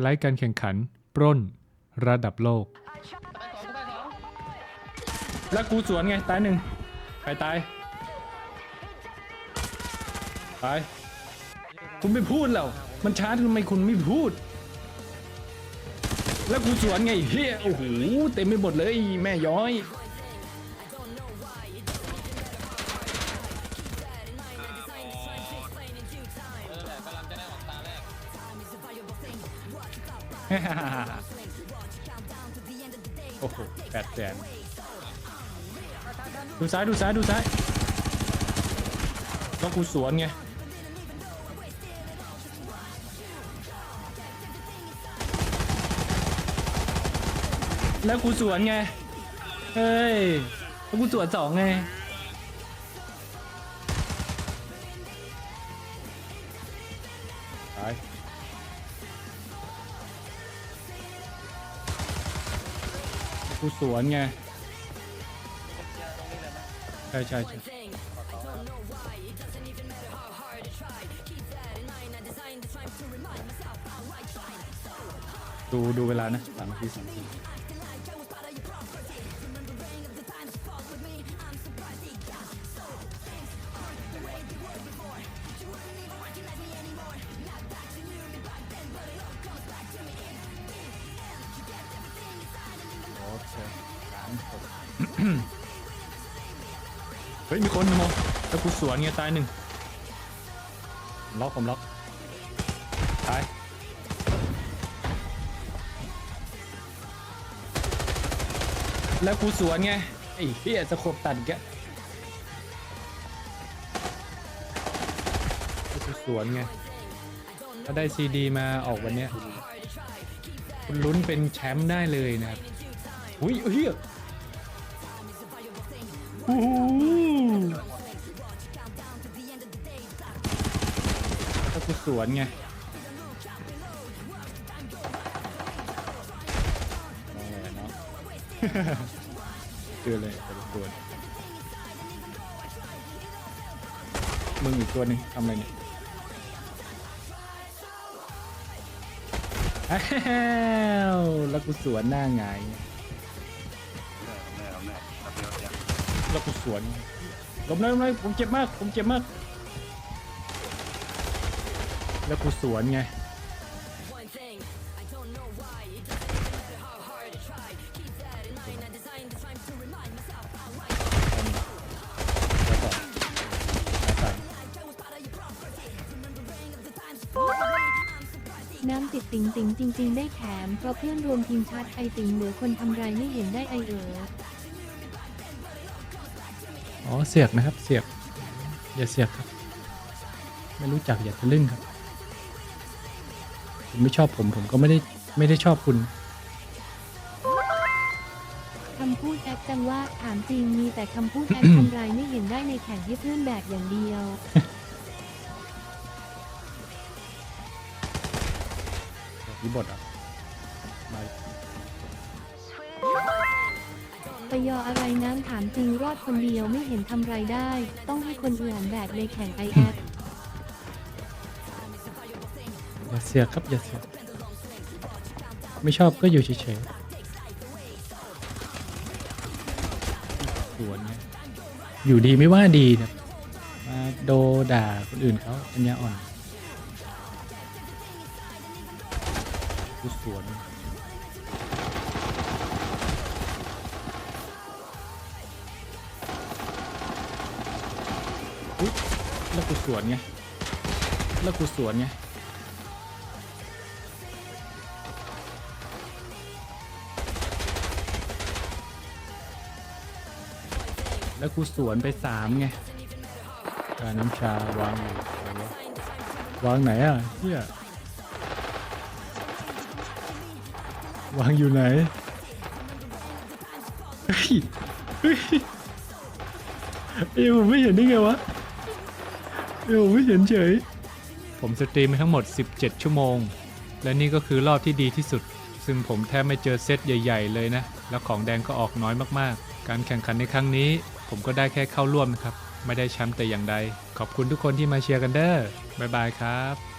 ไลท์การแข่งขัน ปล้น ระดับโลก แล้วกูสวนไง ตายหนึ่งใครตาย ตาย คุณไม่พูดแล้ว มันช้าทำไมคุณไม่พูด แล้วกูสวนไงเฮียโอ้โห เต็มไปหมดเลย แม่ย้อย โอ้โหแปดแสนดูซ้ายดูซ้ายดูซ้ายแล้วกูสวนไงแล้วกูสวนไง เฮ้ยแล้วกูสวนสองไงตา กูสวนไงใช่ใช่ใช่ดูดูเวลานะสามนาทีสามนาที เฮ้ยมีคนมองแล้วกูสวนไงตายหนึ่งล็อกผมล็อกตายแล้วกูสวนไงไอ้เหี้ยสะขบตัดแกแล้วกูสวนไงถ้าได้ซีดีมาออกวันเนี้ยคุณลุ้นเป็นแชมป์ได้เลยนะครับอุ้ยเฮีย โอ้โหแล้วกูสวนไงนั่นแหละเนาะเจอเลยแต่ละตัวเนี่ยมึงอีกตัวหนึ่งทำอะไรเนี่ยอ้าวแล้วกูสวนหน้าหง แล้วกูสวนลมเลยลมเลยผมเจ็บมาก ผมเจ็บมาก แล้วกูสวนไงแล้วก็แล้วกันน้ำติดติงติงจริง ๆ ได้แถมเพราะเพื่อนรวมทีมชาติไอติงเหลือคนทำไรไม่เห็นได้ไอเออ อ๋อเสียกนะครับเสียกอย่าเสียกครับ ไม่รู้จักอย่าทะลึ่งครับคุณไม่ชอบผมผมก็ไม่ได้ไม่ได้ชอบคุณ คำพูดแอคจังว่าถามจริงมีแต่คำพูดแอค ทำไรไม่เห็นได้ในแข่งให้เพื่อนแบกอย่างเดียว นี่บทอะ ปยออะไรน้ำถามจริงรอดคนเดียวไม่เห็นทำไรได้ ต้องให้คนอื่นแบกในแข่งไอแอฟอย่าเสียกครับอย่าเสียกไม่ชอบก็อยู่เฉยๆสวนไงอยู่ดีไม่ว่าดีนะมาโดด่าคนอื่นเขาปัญญาอ่อนกูสวน อุ๊ยแล้วกูสวนไงแล้วกูสวนไงแล้วกูสวนไปสามไงการน้ำชาวางอยู่วะวางไหนอะเฮียวางอยู่ไหนเฮ้ยเฮ้ยเอ้ยผมไม่เห็นได้ไงวะ เอ้ยผมไม่เห็นเฉย ผมสตรีมไปทั้งหมด 17 ชั่วโมง และนี่ก็คือรอบที่ดีที่สุด ซึ่งผมแทบไม่เจอเซตใหญ่ ๆ เลยนะ แล้วของแดงก็ออกน้อยมากๆ การแข่งขันในครั้งนี้ ผมก็ได้แค่เข้าร่วมนะครับ ไม่ได้แชมป์แต่อย่างใด ขอบคุณทุกคนที่มาเชียร์กันเด้อบ๊ายบายครับ